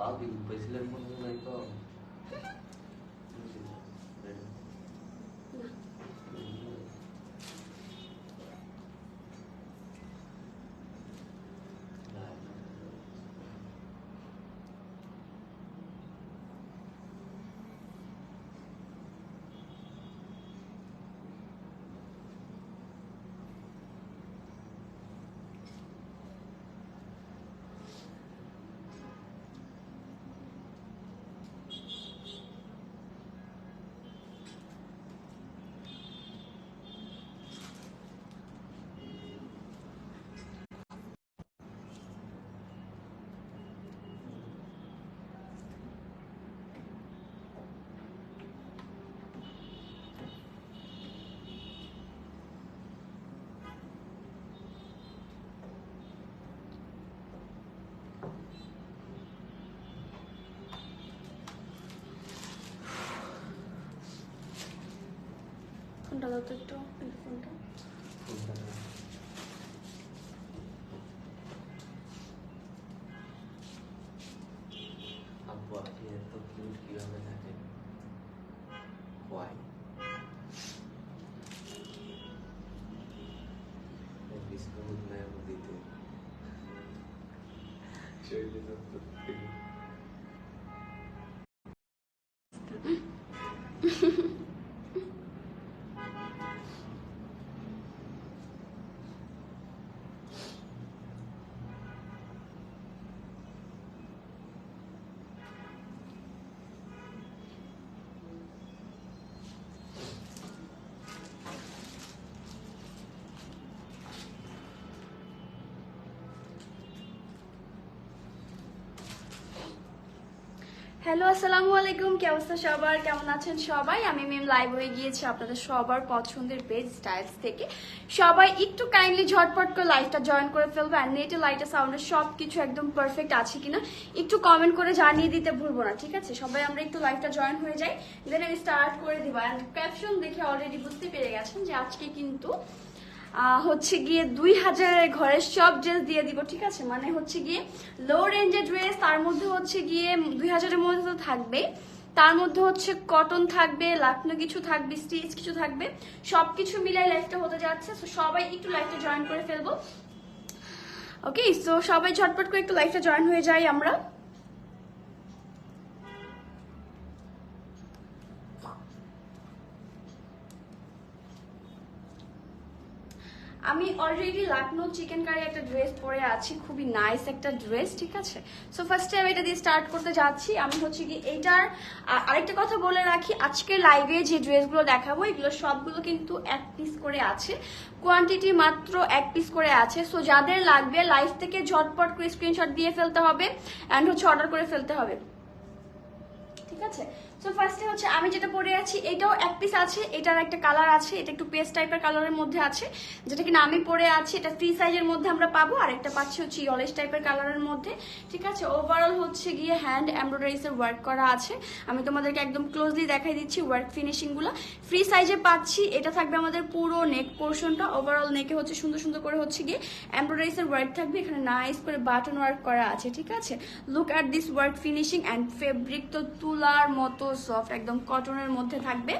বাকি বেছিলেন মনে নাই তো ফোনটা দাও তো একটু এই ফোনটা আব্বু আপনি এত কিউট কীভাবে থাকেন ওয়াই বিস্কুট নেয় দিতে শরীরে হ্যালো, আসসালামু আলাইকুম। কি অবস্থা সবার? কেমন আছেন সবাই? আমি মেম লাইভ হয়ে গিয়েছি আপনাদের সবার পছন্দের পেজ স্টাইলস থেকে। সবাই একটু কাইন্ডলি ঝটপট করে লাইভটা জয়েন করে ফেলব আর নেটে লাইটে সাউন্ডে সব কিছু একদম পারফেক্ট আছে কিনা একটু কমেন্ট করে জানিয়ে দিতে ভুলবো না, ঠিক আছে? সবাই আমরা একটু লাইভটা জয়েন হয়ে যাই। দেন আমি স্টার্ট করে দিব। অ্যান্ড ক্যাপশন দেখে অলরেডি বুঝতে পেরে গেছেন যে আজকে কিন্তু হচ্ছে গিয়ে দুই হাজারের ঘরের সব ড্রেস দিয়ে দিব, ঠিক আছে? মানে হচ্ছে গিয়ে লো রেঞ্জের ড্রেস তার মধ্যে হচ্ছে গিয়ে দুই হাজারের মধ্যে তো থাকবে তার মধ্যে হচ্ছে কটন থাকবে, লাকনো কিছু থাকবে স্টিচ কিছু থাকবে। সব কিছু মিলাই লাইফটা হতে যাচ্ছে তো সবাই একটু লাইফটা জয়েন করে ফেলব। ওকে সো সবাই ঝটপট করে একটু লাইফটা জয়েন হয়ে যাই আমরা। আমি অলরেডি লাকনো চিকেন কারি একটা ড্রেস পরে আছি, খুবই নাইস একটা ড্রেস ঠিক আছে? সো ফার্স্টে আমি এটা দিয়ে স্টার্ট করতে যাচ্ছি। আমি হচ্ছে কি এইটার আরেকটা কথা বলে রাখি, আজকে লাইভে যে ড্রেসগুলো দেখাবো, এগুলো সবগুলো কিন্তু এক পিস করে আছে। কোয়ান্টিটি মাত্র এক পিস করে আছে। সো যাদের লাগবে লাইভ থেকে ঝটপট করে স্ক্রিনশট দিয়ে ফেলতে হবে অ্যান্ড হচ্ছে অর্ডার করে ফেলতে হবে। ঠিক আছে? সো ফার্স্টে হচ্ছে আমি যেটা পরে আছি, এটাও এক পিস আছে, এটার একটা কালার আছে, এটা একটু পেস্ট টাইপের কালারের মধ্যে আছে। যেটা কিনা আমি পরে আছি, এটা ফ্রি সাইজের মধ্যে আমরা পাবো, আর একটা পাচ্ছি হচ্ছে ইয়েলোইশ টাইপের কালারের মধ্যে। ঠিক আছে ওভারঅল হচ্ছে গিয়ে হ্যান্ড এমব্রয়ডারিজ এর ওয়ার্ক করা আছে। আমি তোমাদেরকে একদম ক্লোজলি দেখাই দিচ্ছি ওয়ার্ক ফিনিশিংগুলো। ফ্রি সাইজে পাচ্ছি, এটা থাকবে আমাদের পুরো নেক পোর্শনটা ওভারঅল নেকে হচ্ছে সুন্দর সুন্দর করে হচ্ছে গিয়ে এমব্রয়ডারিজ এর ওয়ার্ক থাকবে, এখানে নাইস করে বাটন ওয়ার্ক করা আছে, ঠিক আছে? Look at this work finishing and fabric তো তুলার মতো সফট একদম কটনের মধ্যে থাকবে।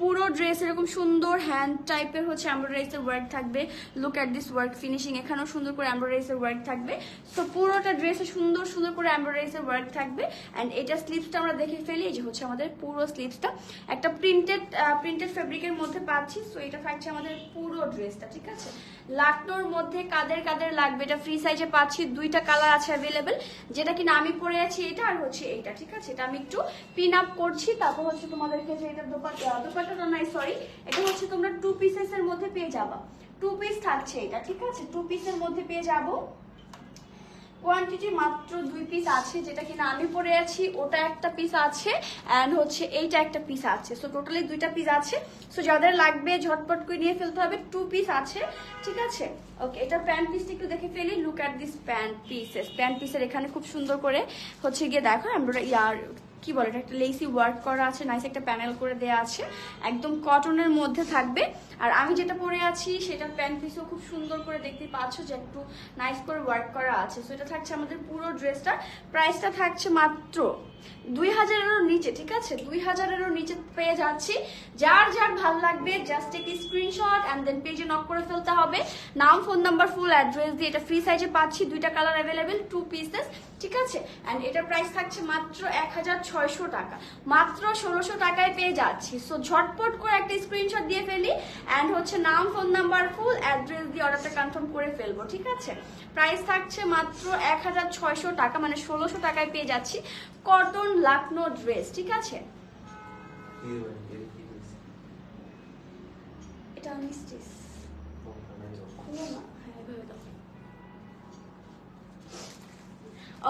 পুরো ড্রেস এরকম সুন্দর হ্যান্ড টাইপের হচ্ছে এমব্রয়ডারিজ এর ওয়ার্ক থাকবে। Look at this work finishing এখানেও সুন্দর করে এমব্রয়ডারিজ এর ওয়ার্ক থাকবে। সো পুরোটা ড্রেসে সুন্দর সুন্দর করে এমব্রয়ডারিজ এর ওয়ার্ক থাকবে। অ্যান্ড এটা স্লিভসটা আমরা দেখে ফেলি, এই যে হচ্ছে আমাদের পুরো স্লিভসটা একটা প্রিন্টেড প্রিন্টেড ফেব্রিকের মধ্যে পাচ্ছি। সো এটা থাকছে আমাদের পুরো ড্রেসটা ঠিক আছে? লাকনোর মধ্যে কাদের কাদের লাগবে? এটা ফ্রি সাইজে পাচ্ছি। দুইটা কালার আছে অ্যাভেলেবেল যেটা কিনা আমি পরে আছি এটা আর হচ্ছে এইটা, ঠিক আছে? এটা আমি একটু পিন আপ করছি। তারপর হচ্ছে তোমাদেরকে যে এটা দোপাট্টা নাই সরি এটা হচ্ছে তোমরা টু পিসেস এর মধ্যে পেয়ে যাবা। টু পিস থাকছে এটা, ঠিক আছে? টু পিসের মধ্যে পেয়ে যাব। কোয়ান্টিটি মাত্র দুই পিস আছে, যেটা কিনা আমি পরে আছি, ওটা একটা পিস আছে অ্যান্ড হচ্ছে এইটা একটা পিস আছে। সো টোটালি দুইটা পিস আছে। সো যাদের লাগবে, ঝটপট করে নিয়ে ফেলতে হবে। টু পিস আছে, ঠিক আছে? ওকে এটা প্যান্ট পিসটা একটু দেখে ফেলি। Look at this pant pieces pant পিসের এখানে খুব সুন্দর করে হচ্ছে গিয়ে দেখো, আমরা ইয়ার কি বলে এটা? একটা লেসি ওয়ার্ক করা আছে নাইস একটা প্যানেল করে দেওয়া আছে। একদম কটনের মধ্যে থাকবে। আর আমি যেটা পরে আছি, সেটা প্যান্ট পিসও খুব সুন্দর করে দেখতে পাচ্ছ যে একটু নাইস করে ওয়ার্ক করা আছে। সো এটা থাকছে আমাদের পুরো ড্রেসটা প্রাইসটা থাকছে মাত্র দুই হাজারেরও নিচে, ঠিক আছে? দুই হাজারেরও নিচে পেয়ে যাচ্ছি। যার যার ভালো লাগবে জাস্ট একটি স্ক্রিনশট অ্যান্ড দেন পেজে নক করে ফেলতে হবে। নাম ফোন নাম্বার ফুল অ্যাড্রেস দিয়ে এটা ফ্রি সাইজে পাচ্ছি, দুইটা কালার অ্যাভেলেবেল টু পিসেস ঠিক আছে? অ্যান্ড এটার প্রাইস থাকছে মাত্র এক হাজার ছয়শো টাকা। মাত্র ষোলোশো টাকায় পেয়ে যাচ্ছি। সো ঝটপট করে একটা স্ক্রিনশট দিয়ে ফেলি অ্যান্ড হচ্ছে নাম ফোন নাম্বার ফুল অ্যাড্রেস দিয়ে অর্ডারটা কনফার্ম করে ফেলব ঠিক আছে? প্রাইস থাকছে মাত্র এক হাজার ছয়শো টাকা মানে ষোলোশো টাকায় পেয়ে যাচ্ছি কটন লাকনো ড্রেস ঠিক আছে? এটা মিস্টিস খুলো না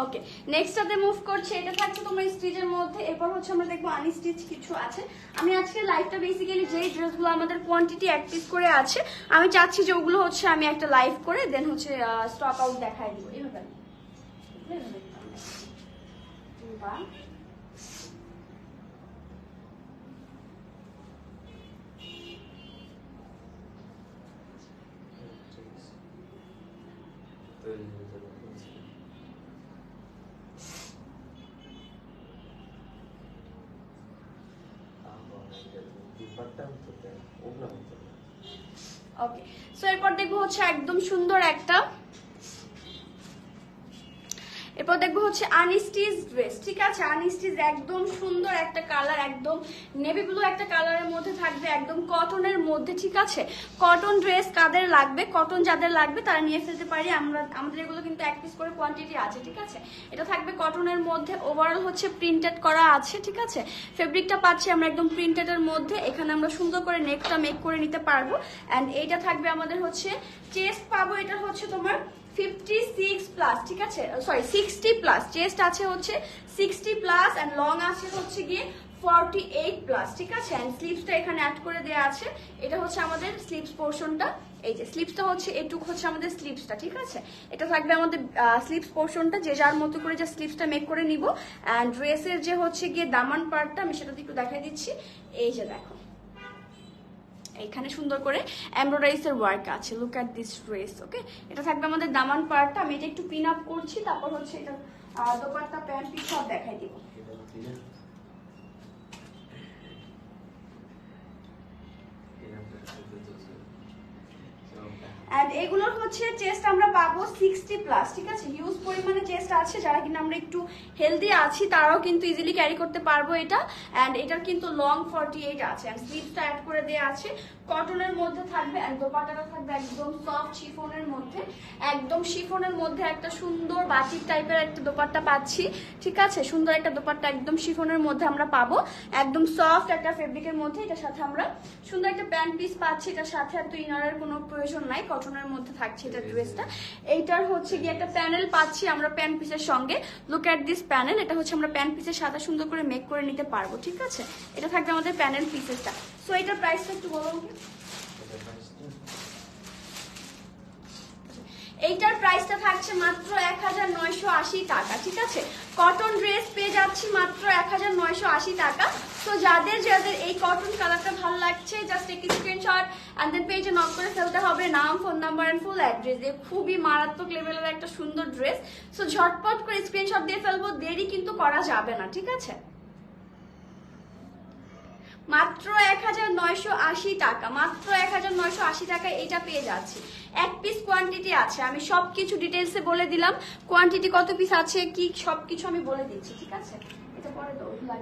ওকে নেক্সটটাতে মুভ করছে, এটা থাকছে তোমার স্টিচের মধ্যে। এরপর হচ্ছে আমরা দেখব আনস্টিচ কিছু আছে। আমি আজকে লাইভটা বেসিক্যালি যেই ড্রেসগুলো আমাদের কোয়ান্টিটি এক পিস করে আছে, আমি চাচ্ছি যে ওগুলো হচ্ছে আমি একটা লাইভ করে দেন হচ্ছে স্টক আউট দেখাই দিব। এইভাবে না। এইভাবে দিতাম না। বা তৈরি হতে পারছি ডিপার্টমেন্ট তো ওগুলো হতো না ওকে সো এরপর দেখব হচ্ছে একদম সুন্দর একটা এরপর দেখব হচ্ছে আনস্টিচ ড্রেস, ঠিক আছে? আনস্টিচ একদম সুন্দর একটা কালার একদম নেভি ব্লু একটা কালারের মধ্যে থাকবে, একদম কটনের মধ্যে, ঠিক আছে? কটন ড্রেস কাদের লাগবে? কটন যাদের লাগবে, তারা নিয়ে ফেলতে পারি। আমরা, আমাদের এগুলো কিন্তু এক পিস করে কোয়ান্টিটি আছে, ঠিক আছে? এটা থাকবে কটনের মধ্যে ওভারঅল হচ্ছে প্রিন্টেড করা আছে, ঠিক আছে? ফেব্রিকটা পাচ্ছি আমরা একদম প্রিন্টেডের মধ্যে, এখানে আমরা সুন্দর করে নেকটা মেক করে নিতে পারব। অ্যান্ড এইটা থাকবে আমাদের হচ্ছে চেস্ট পাবো, এটা হচ্ছে তোমার ফিফটি সিক্স প্লাস ঠিক আছে? সরি সিক্সটি প্লাস চেস্ট আছে হচ্ছে সিক্সটি প্লাস অ্যান্ড লং আছে হচ্ছে গিয়ে এইট প্লাস ঠিক আছে? অ্যান্ড স্লিপসটা এখানে অ্যাড করে দেওয়া আছে। এটা হচ্ছে আমাদের স্লিপস পোর্শনটা এই যে স্লিপসটা হচ্ছে, এটুক হচ্ছে আমাদের স্লিপসটা ঠিক আছে? এটা থাকবে আমাদের স্লিপস পোর্শনটা যে যার মতো করে যে স্লিপসটা মেক করে নিব। অ্যান্ড ড্রেসের যে হচ্ছে গিয়ে দামান পার্টটা আমি সেটা একটু দেখাই দিচ্ছি। এই যে দেখো। এখানে সুন্দর করে এমব্রয়ডারিসের ওয়ার্ক আছে। Look at this dress okay এটা থাকবে আমাদের দামান পার্টটা আমি এটা একটু পিন আপ করছি, তারপর হচ্ছে এটা দোপাট্টা, প্যান্ট পিস সব দেখাই দিব। এটা ক্লিয়ার এরকম শুধু তো অ্যান্ড এগুলোর হচ্ছে চেস্ট আমরা পাবো সিক্সটি প্লাস ঠিক আছে? হিউজ পরিমাণে চেস্ট আছে, যারা কিনা আমরা একটু হেলদি আছি, তারাও কিন্তু ইজিলি ক্যারি করতে পারব এটা। অ্যান্ড এটার কিন্তু লং ফর্টি এইট আছে অ্যান্ড স্লিভসটা অ্যাড করে দেওয়া আছে। কটনের মধ্যে থাকবে অ্যান্ড দোপাটাটা থাকবে একদম সফট শিফনের মধ্যে। একদম শিফনের মধ্যে একটা সুন্দর বাটিক টাইপের একটা দোপাট্টা পাচ্ছি, ঠিক আছে? সুন্দর একটা দোপাট্টা একদম শিফনের মধ্যে আমরা পাবো। একদম সফট একটা ফেব্রিকের মধ্যে এটার সাথে আমরা সুন্দর একটা প্যান্ট পিস পাচ্ছি। এটার সাথে এত ইনারের কোনো প্রয়োজন নাই। কটনের মধ্যে থাকছে এটা ড্রেসটা এইটার হচ্ছে গিয়ে একটা প্যানেল পাচ্ছি আমরা প্যান্ট পিসের সঙ্গে। লুক অ্যাট দিস প্যানেল এটা হচ্ছে আমরা প্যান্ট পিসের সাদা সুন্দর করে মেক করে নিতে পারব ঠিক আছে? এটা থাকবে আমাদের প্যানেল পিসেসটা সো এটার প্রাইসটা একটু বলো আমাকে। এটা ফার্স্ট এইটার প্রাইসটা থাকছে মাত্র এক হাজার নয়শো আশি টাকা, ঠিক আছে? কটন ড্রেস পেয়ে যাচ্ছি মাত্র এক হাজার নয়শো আশি টাকা। তো যাদের যাদের এই কটন কালারটা ভালো লাগছে জাস্ট একটি স্ক্রিনশট অ্যান্ড দেন পেজে নক করে ফেলতে হবে। নাম phone number and full address দিয়ে। খুবই মারাত্মক লেভেলের একটা সুন্দর ড্রেস সো ঝটপট করে স্ক্রিনশট দিয়ে ফেলব, দেরি কিন্তু করা যাবে না, ঠিক আছে? মাত্র এক হাজার নয়শো আশি টাকা। মাত্র এক হাজার নয়শো আশি টাকা এটা পেয়ে যাচ্ছি। এক পিস কোয়ান্টিটি আছে। আমি সব কিছু ডিটেলসে বলে দিলাম। কোয়ান্টিটি কত পিস আছে কি সব কিছু আমি বলে দিচ্ছি ঠিক আছে? এটা পরে না,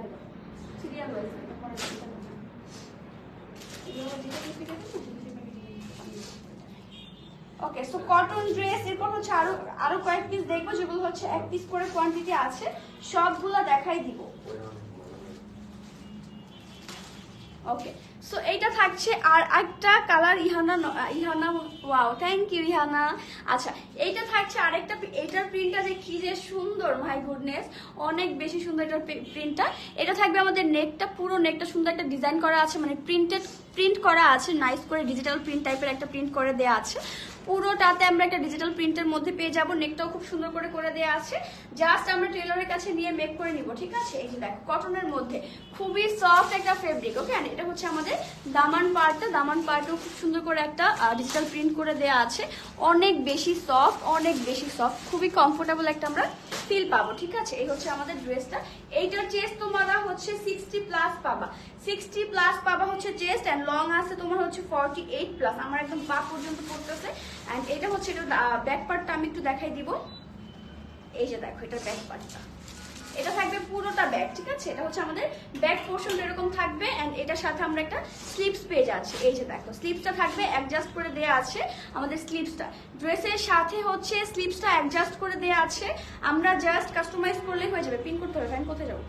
ওকে সো কটন ড্রেস এরপর হচ্ছে আরও আরও কয়েক পিস দেখব যেগুলো হচ্ছে এক পিস করে কোয়ান্টিটি আছে। সবগুলো দেখাই দিব। ওকে সো এইটা থাকছে আর একটা colour Ihana Ihana wow thank you Ihana. আচ্ছা এইটা থাকছে আরেকটা এইটার প্রিন্টটা যে কি যে সুন্দর মাই গুডনেস অনেক বেশি সুন্দর এটার প্রিন্টটা এটা থাকবে আমাদের নেকটা পুরো নেকটা সুন্দর একটা ডিজাইন করা আছে মানে প্রিন্টেড প্রিন্ট করা আছে নাইস করে ডিজিটাল প্রিন্ট টাইপের একটা প্রিন্ট করে দেওয়া আছে। পুরোটাতে আমরা একটা ডিজিটাল প্রিন্টের মধ্যে পেয়ে যাব। নেকটাও খুব সুন্দর করে করে দেওয়া আছে। জাস্ট আমরা টেলরের কাছে নিয়ে মেক করে নিব, ঠিক আছে? এই যে দেখো কটনের মধ্যে। খুবই সফট একটা ফেব্রিক ওকে এটা হচ্ছে আমাদের দামান পার্টটা দামান পার্টও খুব সুন্দর করে একটা ডিজিটাল প্রিন্ট করে দেওয়া আছে। অনেক বেশি সফট অনেক বেশি সফট খুবই কমফোর্টেবল একটা আমরা ফিল পাবো, ঠিক আছে? এই হচ্ছে আমাদের ড্রেসটা এইটার চেস্ট তোমরা হচ্ছে সিক্সটি প্লাস পাবা। সিক্সটি প্লাস পাবা হচ্ছে চেস্ট অ্যান্ড লং আছে তোমার হচ্ছে ফর্টি এইট প্লাস আমার একদম পা পর্যন্ত পড়তেছে। অ্যান্ড এটা হচ্ছে এটা ব্যাক পার্টটা আমি একটু দেখাই দিব। এই যে দেখো, এটা ব্যাক পার্টটা এটা থাকবে পুরোটা ব্যাগ ঠিক আছে? এটা হচ্ছে আমাদের ব্যাক পোর্শন এরকম থাকবে এন্ড এটার সাথে আমরা একটা স্লিপস পেয়ে যাচ্ছি। এই যে দেখো স্লিপসটা থাকবে অ্যাডজাস্ট করে দেয়া আছে আমাদের স্লিপসটা ড্রেসের সাথে হচ্ছে স্লিপসটা অ্যাডজাস্ট করে দেয়া আছে। আমরা জাস্ট কাস্টমাইজ করলে হয়ে যাবে। পিন করতে হবে আমি কোথায় যাব?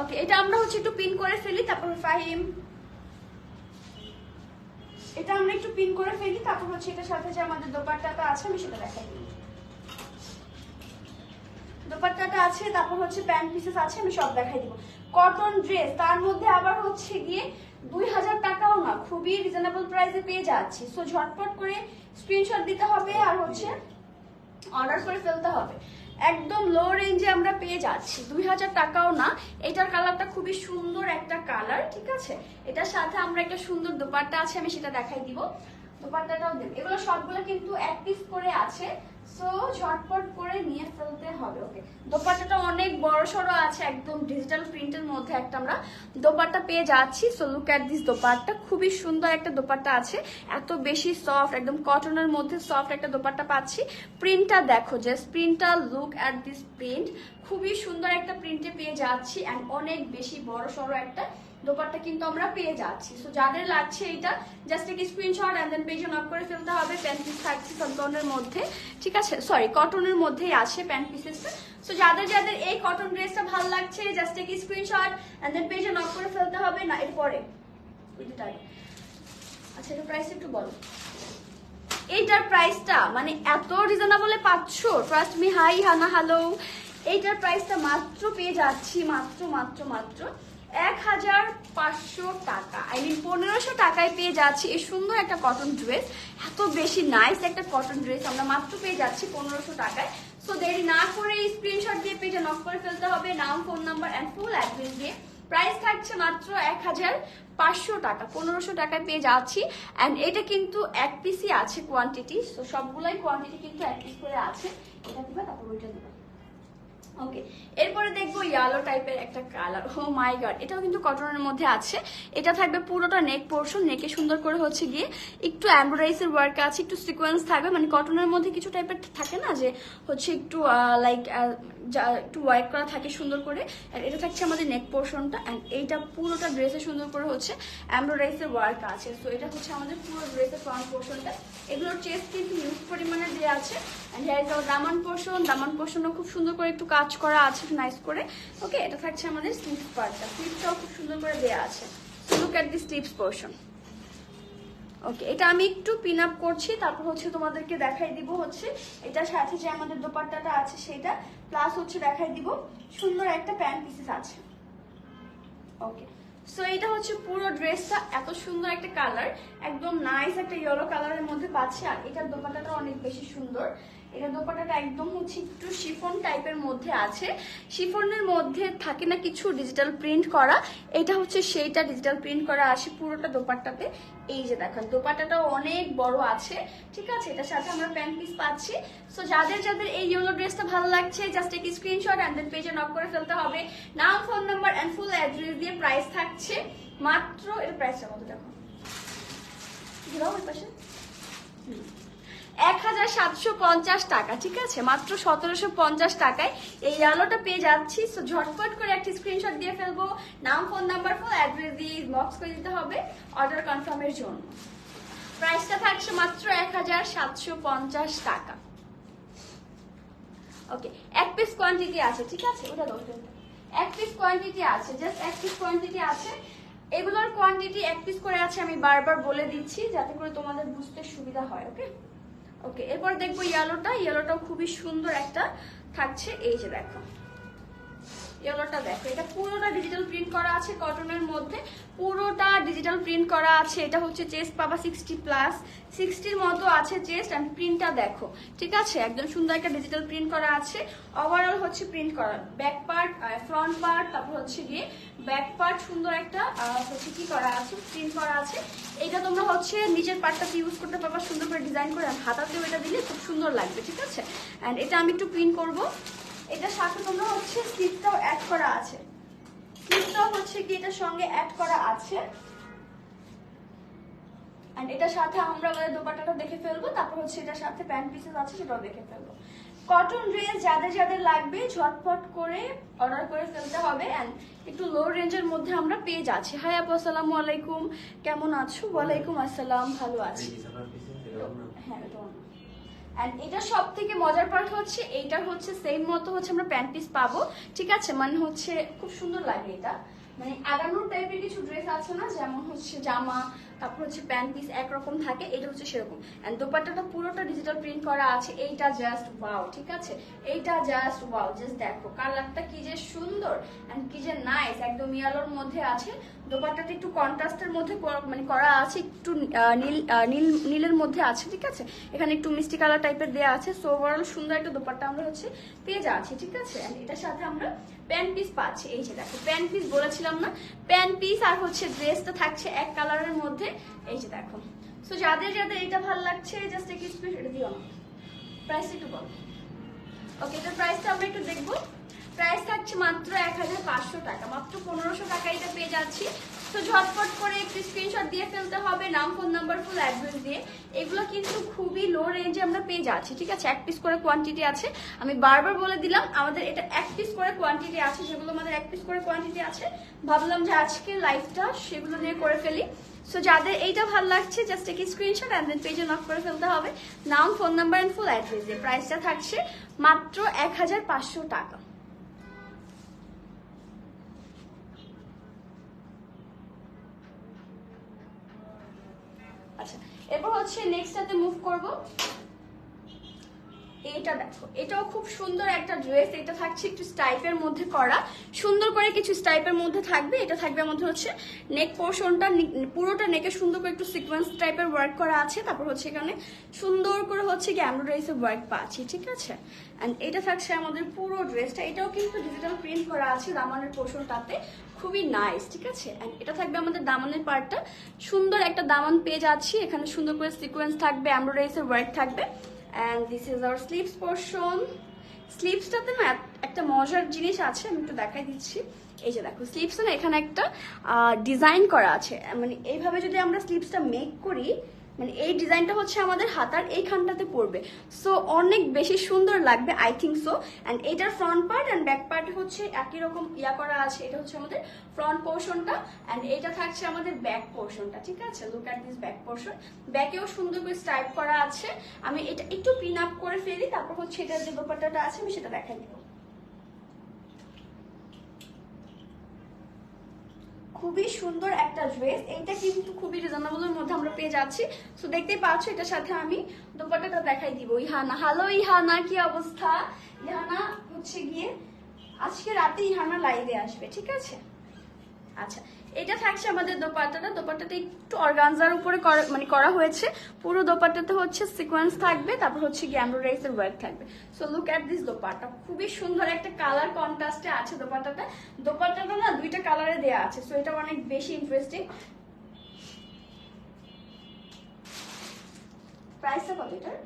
ওকে এটা আমরা হচ্ছে একটু পিন করে ফেলি, তারপর ফাহিম এটা আমরা একটু পিন করে ফেলি, তারপর হচ্ছে এটার সাথে যে আমাদের দোপাট্টাটা আছে, আমি সেটা দেখাই। দোপাট্টাটা আছে, তারপর হচ্ছে প্যান্ট পিসেস আছে, আমি সব দেখাই দিব। কটন ড্রেস তার মধ্যে আবার হচ্ছে গিয়ে দুই হাজার টাকাও না, খুবই রিজনেবল প্রাইসে পেয়ে যাচ্ছি। সো ঝটপট করে স্ক্রিনশট দিতে হবে আর হচ্ছে অর্ডার করে ফেলতে হবে। একদম লো রেঞ্জে আমরা পেয়ে যাচ্ছি। দুই হাজার টাকাও না, এটার কালারটা খুবই সুন্দর একটা কালার ঠিক আছে? এটার সাথে আমরা একটা সুন্দর দোপাট্টা আছে, আমি সেটা দেখাই দিব। দোপাট্টাটাও দেব এগুলো সবগুলো কিন্তু এক পিস করে আছে। সো ঝটপট করে নিয়ে ফেলতে হবে ওকে দোপাট্টাটা অনেক বড় সড়ো আছে, একদম ডিজিটাল প্রিন্টের মধ্যে একটা আমরা দোপাট্টা পেয়ে যাচ্ছি। So look at this dupatta, খুবই সুন্দর একটা দোপাট্টা আছে। এত বেশি সফট একদম কটনের মধ্যে সফট একটা দোপাট্টা পাচ্ছি। প্রিন্টটা দেখো জাস্ট প্রিন্টটা লুক অ্যাট দিস প্রিন্ট খুবই সুন্দর একটা প্রিন্টে পেয়ে যাচ্ছি অ্যান্ড অনেক বেশি বড় সড়ো একটা দোপাট্টা কিন্তু আমরা পেয়ে যাচ্ছি। সো যাদের লাগছে এটা জাস্ট একটি স্ক্রিনশট অ্যান্ড দেন পেজে নক করে ফেলতে হবে। প্যান্ট পিস থাকছে কটনের মধ্যে। ঠিক আছে? সরি কটনের মধ্যেই আছে প্যান্ট পিসেসটা সো যাদের যাদের এই কটন ড্রেসটা ভালো লাগছে জাস্ট একটি স্ক্রিনশট অ্যান্ড দেন পেজে নক করে ফেলতে হবে। না এরপরে আচ্ছা এটা প্রাইস একটু বলো। এইটার প্রাইসটা মানে এত রিজনেবলে পাচ্ছ? Trust me hi Hana hello এইটার প্রাইসটা মাত্র পেয়ে যাচ্ছি, মাত্র মাত্র মাত্র। এক হাজার পাঁচশো টাকা। আই মিন পনেরোশো টাকায় পেয়ে যাচ্ছি সুন্দর একটা কটন ড্রেস এত বেশি নাইস একটা কটন ড্রেস আমরা মাত্র পেয়ে যাচ্ছি পনেরোশো টাকায়। সো দেরি না করে দিয়ে পেজে নক করে ফেলতে হবে। নাম অ্যান্ড ফুল দিয়ে। প্রাইস থাকছে মাত্র এক হাজার পাঁচশো টাকা। পনেরোশো টাকায় পেয়ে যাচ্ছি। অ্যান্ড এটা কিন্তু এক পিসই আছে কোয়ান্টিটি তো সবগুলাই কোয়ান্টিটি কিন্তু এক পিস করে আছে। এটা দিবা, তারপর ওইটা দিবা। ওকে এরপরে দেখব ইয়ালো টাইপের একটা কালার ও মাই গড এটাও কিন্তু কটনের মধ্যে আছে। এটা থাকবে পুরোটা নেক পোর্শন নেকে সুন্দর করে হচ্ছে গিয়ে একটু এমব্রয়ডারিসের ওয়ার্ক আছে, একটু সিকোয়েন্স থাকবে। মানে কটনের মধ্যে কিছু টাইপের থাকে না যে হচ্ছে একটু লাইক একটু ওয়ার্ক করা থাকে সুন্দর করে এটা থাকছে আমাদের নেক পোর্শনটা অ্যান্ড এইটা পুরোটা ড্রেসে সুন্দর করে হচ্ছে এমব্রয়ডারিসের ওয়ার্ক আছে। তো এটা হচ্ছে আমাদের পুরো ড্রেসের ফ্রন্ট পোর্শনটা এগুলোর চেস্ট কিন্তু হিউজ পরিমাণে দেওয়া আছে অ্যান্ড দামান পোর্শন দামান পোর্শনও খুব সুন্দর করে একটু কাজ করা আছে নাইস করে। ওকে এটা থাকছে আমাদের স্লিপস পার্টটা স্লিপসটাও খুব সুন্দর করে দেওয়া আছে। Look at the sleeves portion okay এটা আমি একটু পিন আপ করছি, তারপর হচ্ছে তোমাদেরকে দেখাই দিব হচ্ছে, এটা সাথে যে আমাদের দোপাট্টাটা আছে সেটা প্লাস হচ্ছে দেখাই দিব, সুন্দর একটা প্যান্ট পিসেস আছে। ওকে সো এটা হচ্ছে পুরো ড্রেসটা এত সুন্দর একটা কালার একদম নাইস একটা ইয়েলো কালারের মধ্যে পাচ্ছে, আর এটার দোপাট্টাটা অনেক বেশি সুন্দর। এটা দোপাটাটা একদম হচ্ছে একটু শিফন টাইপের মধ্যে আছে। শিফনের মধ্যে থাকে না কিছু ডিজিটাল প্রিন্ট করা। এটা হচ্ছে সেইটা ডিজিটাল প্রিন্ট করা আসে পুরোটা দোপাট্টাতে। এই যে দেখেন, দোপাট্টাটাও অনেক বড় আছে। ঠিক আছে, এটার সাথে আমরা প্যান্ট পিস পাচ্ছি। সো যাদের যাদের এই ইয়েলো ড্রেসটা ভালো লাগছে জাস্ট একটি স্ক্রিনশট অ্যান্ড দেন পেজে নক করে ফেলতে হবে। নাম phone number and full address দিয়ে প্রাইস থাকছে মাত্র এর প্রাইসটা কত দেখো? ওই পাশে হুম। এক হাজার সাতশো পঞ্চাশ টাকা, ঠিক আছে? মাত্র সতেরোশো পঞ্চাশ টাকায় এই আলোটা পেয়ে যাচ্ছি। সো ঝটপট করে একটি স্ক্রিনশট দিয়ে ফেলব। নাম ফোন নাম্বার ফোন অ্যাড্রেস দিয়ে বক্স করে দিতে হবে অর্ডার কনফার্মের জন্য। প্রাইসটা থাকছে মাত্র এক হাজার সাতশো পঞ্চাশ টাকা। ওকে এক পিস কোয়ান্টিটি আছে, ঠিক আছে? ওটা দাও এক পিস কোয়ান্টিটি আছে জাস্ট এক পিস কোয়ান্টিটি আছে। এগুলোর কোয়ান্টিটি এক পিস করে আছে আমি বারবার বলে দিচ্ছি, যাতে করে তোমাদের বুঝতে সুবিধা হয় ওকে ওকে এরপর দেখব ইয়েলোটা ইয়েলোটাও খুবই সুন্দর একটা থাকছে এই যে দেখো। ইয়েলোটা দেখো, এটা পুরোটা ডিজিটাল প্রিন্ট করা আছে কটনের মধ্যে। পুরোটা ডিজিটাল প্রিন্ট করা আছে, এটা হচ্ছে চেস্ট পাবা সিক্সটি প্লাস সিক্সটির মতো আছে চেস্ট অ্যান্ড প্রিন্টটা দেখো, ঠিক আছে? একদম সুন্দর একটা ডিজিটাল প্রিন্ট করা আছে। ওভারঅল হচ্ছে প্রিন্ট করা ব্যাক পার্ট ফ্রন্ট পার্ট তারপর হচ্ছে গিয়ে ব্যাক পার্ট সুন্দর একটা হচ্ছে কি করা আছে প্রিন্ট করা আছে। এটা তোমরা হচ্ছে নিচের পার্টটাতে ইউজ করতে পারবা, সুন্দর করে ডিজাইন করে হাতাতেও এটা দিলে খুব সুন্দর লাগবে, ঠিক আছে? অ্যান্ড এটা আমি একটু প্রিন্ট করব। এটার সাথে তোমরা হচ্ছে স্লিপটাও অ্যাড করা আছে। স্লিপটাও হচ্ছে কি এটার সঙ্গে অ্যাড করা আছে। এন্ড এটার সাথে আমরা আমাদের দোপাট্টাটা দেখে ফেলব তারপর হচ্ছে এটার সাথে প্যান্ট পিসেস আছে সেটাও দেখে ফেলব। কটন ড্রেস যাদের যাদের লাগবে ঝটপট করে অর্ডার করে ফেলতে হবে। এন্ড একটু লো রেঞ্জের মধ্যে আমরা পেয়ে যাচ্ছি। হাই আপু আসসালামু আলাইকুম। কেমন আছো? ওয়ালাইকুম আসসালাম। ভালো আছি। হ্যাঁ এটা এটা সব থেকে মজার পার্ট হচ্ছে, এইটার হচ্ছে সেম মতো হচ্ছে আমরা প্যান্ট পিস পাবো। ঠিক আছে? মানে হচ্ছে খুব সুন্দর লাগে এটা। মানে আগানোর টাইপের কিছু ড্রেস আছে না? যেমন হচ্ছে জামা তারপর হচ্ছে প্যান্ট পিস একরকম থাকে, এটা হচ্ছে সেরকম। এন্ড দোপাট্টাটা পুরোটা ডিজিটাল প্রিন্ট করা আছে, এইটা জাস্ট ওয়াও ঠিক আছে? এইটা জাস্ট ওয়াও জাস্ট দেখো কালারটা কি যে সুন্দর এন্ড কি যে নাইস একদম ইয়ালোর মধ্যে আছে। দোপাট্টাটা একটু কন্ট্রাস্টের মধ্যে মানে করা আছে, একটু নীল নীল, নীলের মধ্যে আছে, ঠিক আছে? এখানে একটু মিষ্টি কালার টাইপের দেওয়া আছে সো ওভারঅল সুন্দর একটা দোপাট্টা আমরা হচ্ছে পেয়ে যাচ্ছি, ঠিক আছে? And এটার সাথে আমরা প্যান্ট পিস পাচ্ছি, এই যে দেখো প্যান্ট পিস বলেছিলাম না? প্যান্ট পিস আর হচ্ছে ড্রেসটা থাকছে এক কালারের মধ্যে এই যে দেখো। সো যাদের যাদের এটা ভালো লাগছে জাস্ট এক স্পিড এটা দিও প্রাইস একটু বলো ওকে এটার প্রাইসটা আমরা একটু দেখব। প্রাইস থাকছে মাত্র এক হাজার পাঁচশো টাকা। মাত্র পনেরোশো টাকা এটা পেয়ে যাচ্ছি। তো ঝটপট করে একটু স্ক্রিনশট দিয়ে ফেলতে হবে, নাম ফোন নাম্বার ফুল অ্যাড্রেস দিয়ে। এগুলো কিন্তু খুবই লো রেঞ্জে আমরা পেয়ে যাচ্ছি, ঠিক আছে? এক পিস করে কোয়ান্টিটি আছে। আমি বারবার বলে দিলাম, আমাদের এটা এক পিস করে কোয়ান্টিটি আছে। যেগুলো আমাদের এক পিস করে কোয়ান্টিটি আছে, ভাবলাম যে আজকে লাইভটা সেগুলো নিয়ে করে ফেলি। সো যাদের এইটা ভালো লাগছে জাস্ট একই স্ক্রিনশট অ্যান্ড দেন পেজে নক করে ফেলতে হবে। নাম phone number and full address দিয়ে। প্রাইসটা থাকছে মাত্র এক হাজার পাঁচশো টাকা। আচ্ছা এরপর হচ্ছে নেক্সটটাতে মুভ করব। এটা দেখো। এটাও খুব সুন্দর একটা ড্রেস এটা থাকছে একটু স্টাইপের মধ্যে করা। সুন্দর করে কিছু স্টাইপের মধ্যে থাকবে। এটা থাকবে আমাদের হচ্ছে নেক পোর্শনটা পুরোটা নেকে সুন্দর করে একটু সিকোয়েন্স টাইপের ওয়ার্ক করা আছে। তারপর হচ্ছে এখানে সুন্দর করে হচ্ছে কি এমব্রয়ডারিসের ওয়ার্ক পাচ্ছি, ঠিক আছে? অ্যান্ড এটা থাকছে আমাদের পুরো ড্রেসটা এটাও কিন্তু ডিজিটাল প্রিন্ট করা আছে দামানের পোর্শনটাতে খুবই নাইস ঠিক আছে? অ্যান্ড এটা থাকবে আমাদের দামানের পার্টটা সুন্দর একটা দামান পেয়ে যাচ্ছি। এখানে সুন্দর করে সিকোয়েন্স থাকবে এমব্রয়ডারিসের ওয়ার্ক থাকবে। And this is our sleeves portion স্লিভসটাতে না একটা মজার জিনিস আছে, আমি একটু দেখাই দিচ্ছি। এই যে দেখো স্লিভসে না এখানে একটা ডিজাইন করা আছে। মানে এইভাবে যদি আমরা স্লিপসটা মেক করি মানে এই ডিজাইনটা হচ্ছে আমাদের হাতার এইখানটাতে পড়বে। সো অনেক বেশি সুন্দর লাগবে আই থিঙ্ক সো অ্যান্ড এটার front part and back part হচ্ছে একই রকম ইয়া করা আছে। এটা হচ্ছে আমাদের ফ্রন্ট পোর্শনটা অ্যান্ড এটা থাকছে আমাদের ব্যাক পোর্শনটা ঠিক আছে? Look at this back portion ব্যাকেও সুন্দর করে স্টাইপ করা আছে। আমি এটা একটু পিন আপ করে ফেলি, তারপর হচ্ছে এটার যে দোপাট্টাটা আছে, আমি সেটা দেখাই দিব। খুবই সুন্দর একটা ড্রেস এইটা কিন্তু খুবই রিজনেবলের মধ্যে আমরা পেয়ে যাচ্ছি। সো দেখতেই পাচ্ছ, এটার সাথে আমি দোপাট্টাটা দেখাই দিব। ইহানা, হ্যালো ইহানা, কি অবস্থা? ইহানা হচ্ছে গিয়ে, আজকে রাতে ইহানা লাইভে আসবে, ঠিক আছে? আচ্ছা এটা থাকছে আমাদের দোপাট্টাটা। দোপাট্টাটা একটু অর্গানজার উপরে মানে করা হয়েছে। পুরো দোপাট্টাতে হচ্ছে সিকোয়েন্স থাকবে তারপর হচ্ছে গ্যামরোডাইসের ওয়ার্ক থাকবে। So look at this dupatta. খুবই সুন্দর একটা কালার কন্ট্রাস্টে আছে দোপাট্টাটা। দোপাট্টাটা না দুইটা কালারে দেয়া আছে সো এটা অনেক বেশি ইন্টারেস্টিং প্রাইসটা কত এটার?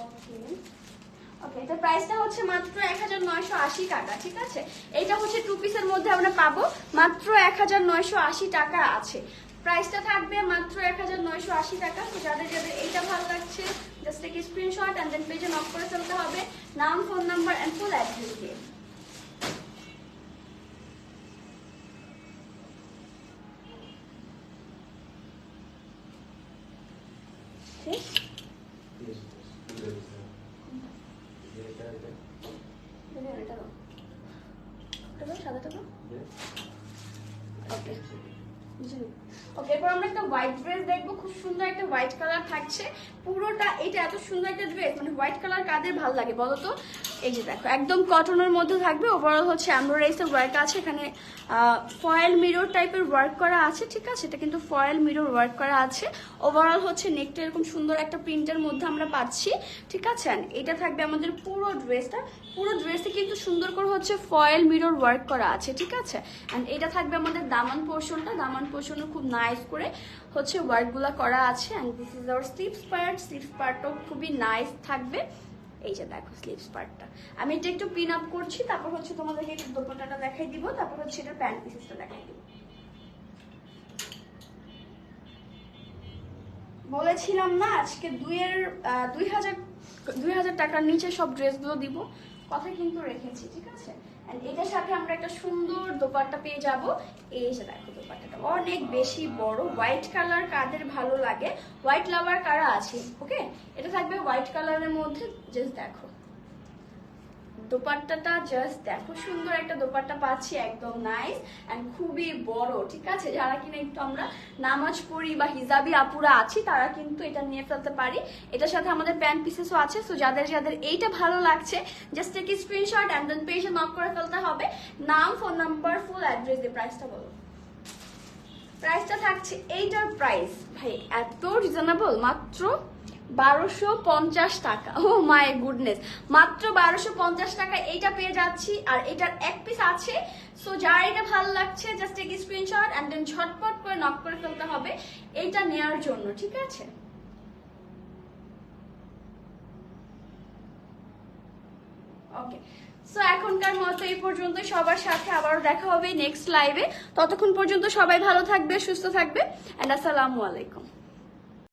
ওকে ওকে এটার প্রাইসটা হচ্ছে মাত্র এক হাজার নয়শো আশি টাকা, ঠিক আছে? এটা হচ্ছে টু মধ্যে আমরা পাবো, মাত্র এক হাজার নয়শো আশি টাকা আছে। প্রাইসটা থাকবে মাত্র এক হাজার নয়শো আশি টাকা যাদের যাদের এইটা ভালো লাগছে জাস্ট এক স্ক্রিনশট অ্যান্ড দেন পেজে নক করে ফেলতে হবে। নাম phone number and full address দিয়ে ঠিক দেখুন, এটা দাও। এটা দাও, সাদাটা দাও। ওকে এরপর আমরা একটা হোয়াইট ড্রেস দেখব খুব সুন্দর একটা হোয়াইট কালার থাকছে। পুরোটা, এটা এত সুন্দর একটা ড্রেস মানে হোয়াইট কালার কাদের ভালো লাগে বলো তো? এই যে দেখো, একদম কটনের মধ্যে থাকবে। ওভারঅল হচ্ছে এমব্রয়ডারিসের ওয়ার্ক আছে, এখানে ফয়েল মিরর টাইপের ওয়ার্ক করা আছে, ঠিক আছে? এটা কিন্তু ফয়েল মিরর ওয়ার্ক করা আছে। ওভারঅল হচ্ছে নেকটা এরকম সুন্দর একটা প্রিন্টের মধ্যে আমরা পাচ্ছি, ঠিক আছে? এটা থাকবে আমাদের পুরো ড্রেসটা পুরো ড্রেসে কিন্তু সুন্দর করে হচ্ছে ফয়েল মিরর ওয়ার্ক করা আছে, ঠিক আছে? অ্যান্ড এটা থাকবে আমাদের দামান পোর্শনটা দামান পোর্শনও খুব নাইস করে হচ্ছে ওয়ার্কগুলো করা আছে। And this is our sleeves part sleeves পার্টও খুবই নাইস থাকবে। এই যে দেখো স্লিপস পার্টটা আমি এটা একটু পিন আপ করছি, তারপর হচ্ছে তোমাদেরকে একটু দোপাট্টাটা দেখাই দিব। তারপর হচ্ছে এটা প্যান্ট পিসেসটা দেখাই দিব। বলেছিলাম না, আজকে দুইয়ের দুই হাজার দুই হাজার টাকার নিচে সব ড্রেসগুলো দিব। কথা কিন্তু রেখেছি, ঠিক আছে? অ্যান্ড এটার সাথে আমরা একটা সুন্দর দোপাট্টা পেয়ে যাব। এই যে দেখো দোপাট্টাটা, অনেক বেশি বড় হোয়াইট কালার কাদের ভালো লাগে? হোয়াইট লাভার কারা আছে? ওকে এটা থাকবে হোয়াইট কালারের মধ্যে জাস্ট দেখো। দোপাট্টাটা জাস্ট দেখো সুন্দর একটা দোপাট্টা পাচ্ছি, একদম নাইস এন্ড খুবই বড়, ঠিক আছে? যারা কিনা একটু আমরা নামাজ পড়ি বা হিজাবি আপুরা আছি, তারা কিন্তু এটা নিয়ে ফেলতে পারি। এটার সাথে আমাদের প্যান্ট পিসেসও আছে সো যাদের যাদের এইটা ভালো লাগছে জাস্ট একটি স্ক্রিনশট অ্যান্ড দেন পেজে নক করে ফেলতে হবে। নাম ফোন নাম্বার ফুল অ্যাড্রেস দিয়ে প্রাইসটা বলো। প্রাইসটা থাকছে এইটার প্রাইস ভাই, এত রিজনেবল মাত্র বারোশো পঞ্চাশ টাকা। ও মাই গুডনেস মাত্র বারোশো পঞ্চাশ টাকা এইটা পেয়ে যাচ্ছি, আর এটার এক পিস আছে। সো যার এটা ভালো লাগছে জাস্ট এক স্ক্রিনশট অ্যান্ড দেন ঝটপট করে নক করে ফেলতে হবে। এইটা নেওয়ার জন্য, ঠিক আছে? ওকে সো এখনকার মতো এই পর্যন্ত সবার সাথে আবারও দেখা হবে নেক্সট লাইভে ততক্ষণ পর্যন্ত সবাই ভালো থাকবে, সুস্থ থাকবে অ্যান্ড আসসালামু আলাইকুম।